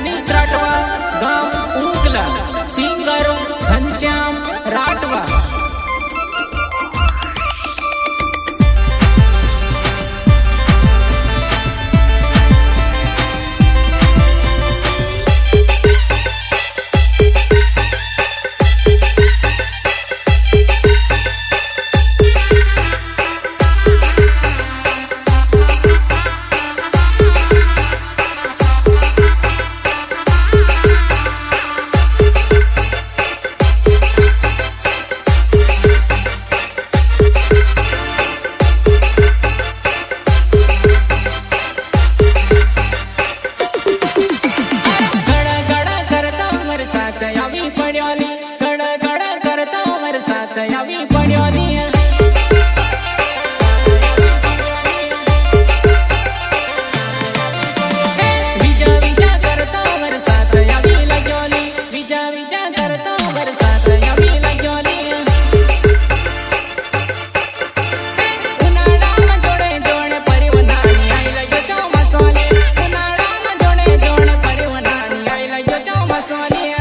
ધનીશ રાઠવા ગામ Ugla singer Ghanshyam Paso a